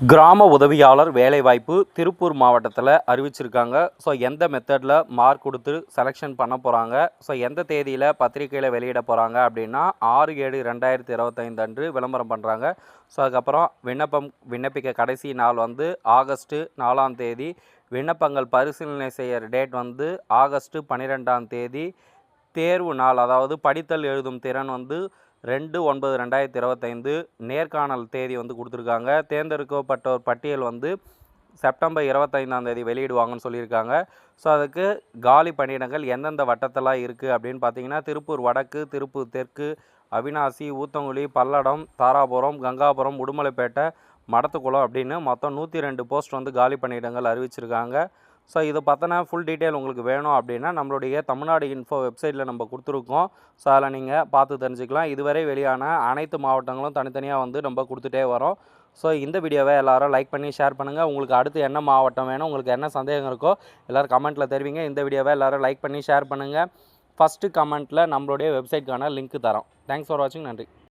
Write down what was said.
கிராம உதவியாளர் வேலைவாய்ப்பு திருப்பூர் மாவட்டத்தில் அறிவிச்சிருக்காங்க. ஸோ எந்த மெத்தடில் மார்க் கொடுத்து செலெக்ஷன் பண்ண போகிறாங்க ஸோ எந்த தேதியில் பத்திரிக்கையில் வெளியிட போகிறாங்க அப்படின்னா ஆறு ஏழு ரெண்டாயிரத்தி இருபத்தைந்து அன்று விளம்பரம் பண்ணுறாங்க ஸோ அதுக்கப்புறம் விண்ணப்பம் விண்ணப்பிக்க கடைசி நாள் வந்து ஆகஸ்ட்டு நாலாம் தேதி. விண்ணப்பங்கள் பரிசீலனை செய்கிற டேட் வந்து ஆகஸ்ட்டு பன்னிரெண்டாம் தேதி. தேர்வு நாள் அதாவது படித்தல் எழுதும் திறன் வந்து ரெண்டு ஒன்பது ரெண்டாயிரத்தி இருபத்தைந்து நேர்காணல் தேதி வந்து கொடுத்துருக்காங்க. தேர்ந்தெடுக்கப்பட்டோர் பட்டியல் வந்து செப்டம்பர் இருபத்தைந்தாம் தேதி வெளியிடுவாங்கன்னு சொல்லியிருக்காங்க. ஸோ அதுக்கு காலி பணியிடங்கள் எந்தெந்த வட்டத்தெல்லாம் இருக்குது அப்படின்னு பார்த்தீங்கன்னா திருப்பூர் வடக்கு திருப்பூர் தெற்கு அவினாசி ஊத்தங்குழி பல்லடம் தாராபுரம் கங்காபுரம் உடுமலைப்பேட்டை மடத்துக்குளம் அப்படின்னு மொத்தம் நூற்றி ரெண்டு போஸ்ட் வந்து காலி பணியிடங்கள் அறிவிச்சிருக்காங்க. ஸோ இதை பார்த்தோன்னா ஃபுல் டீட்டெயில் உங்களுக்கு வேணும் அப்படின்னா நம்மளுடைய தமிழ்நாடு இன்ஃபோ வெப்சைட்டில் நம்ம கொடுத்துருக்கோம். ஸோ அதில் நீங்கள் பார்த்து தெரிஞ்சுக்கலாம். இதுவரை வெளியான அனைத்து மாவட்டங்களும் தனித்தனியாக வந்து நம்ம கொடுத்துட்டே வரோம். ஸோ இந்த வீடியோவை எல்லோரும் லைக் பண்ணி ஷேர் பண்ணுங்கள் உங்களுக்கு அடுத்து என்ன மாவட்டம் வேணும் உங்களுக்கு என்ன சந்தேகம் இருக்கோ எல்லோரும் கமெண்ட்டில் தெரிவிங்க. இந்த வீடியோவை எல்லோரும் லைக் பண்ணி ஷேர் பண்ணுங்கள் ஃபஸ்ட்டு கமெண்ட்டில் நம்மளுடைய வெப்சைட்க்கான லிங்க் தரோம். தேங்க்ஸ் ஃபார் வாட்சிங் நன்றி.